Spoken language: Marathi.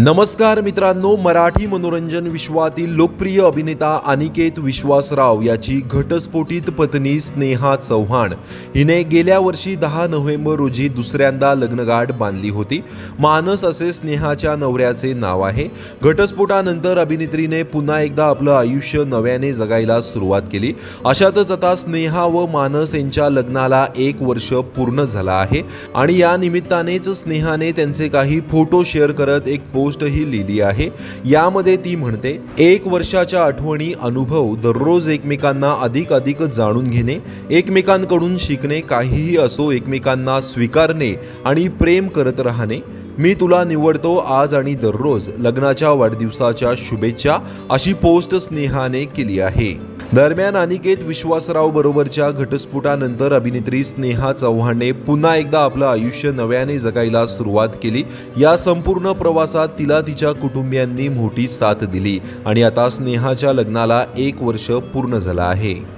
नमस्कार मित्रांनो मराठी मनोरंजन विश्वातील लोकप्रिय अभिनेता अनिकेत विश्वासराव याची घटस्फोटित पत्नी स्नेहा चव्हाण. हिने गेल्या वर्षी दहा नोव्हेंबर रोजी दुसऱ्यांदा लग्नगाठ बांधली होती. मानस असे स्नेहाच्या नवऱ्याचे नाव आहे. घटस्फोटानंतर अभिनेत्रीने पुन्हा एकदा आपलं आयुष्य नव्याने जगायला सुरुवात केली. अशातच आता स्नेहा व मानस यांच्या लग्नाला एक वर्ष पूर्ण झालं आहे. आणि या निमित्तानेच स्नेहाने त्यांचे काही फोटो शेअर करत एक गोष्टही लिहिली आहे. यामध्ये ती म्हणते एक वर्षाच्या आठवणी अनुभव दररोज एकमेकांना अधिक अधिक जाणून घेणे एकमेकांकडून शिकणे काहीही असो एकमेकांना स्वीकारणे आणि प्रेम करत राहणे. मी तुला निवडतो आज आणि दररोज लग्नाच्या वाढदिवसाच्या शुभेच्छा अशी पोस्ट स्नेहाने केली आहे. दरम्यान अनिकेत विश्वासराव बरोबरच्या घटस्फोटानंतर अभिनेत्री स्नेहा चव्हाणने पुन्हा एकदा आपलं आयुष्य नव्याने जगायला सुरुवात केली. या संपूर्ण प्रवासात तिला तिच्या कुटुंबियांनी मोठी साथ दिली आणि आता स्नेहाच्या लग्नाला एक वर्ष पूर्ण झालं आहे.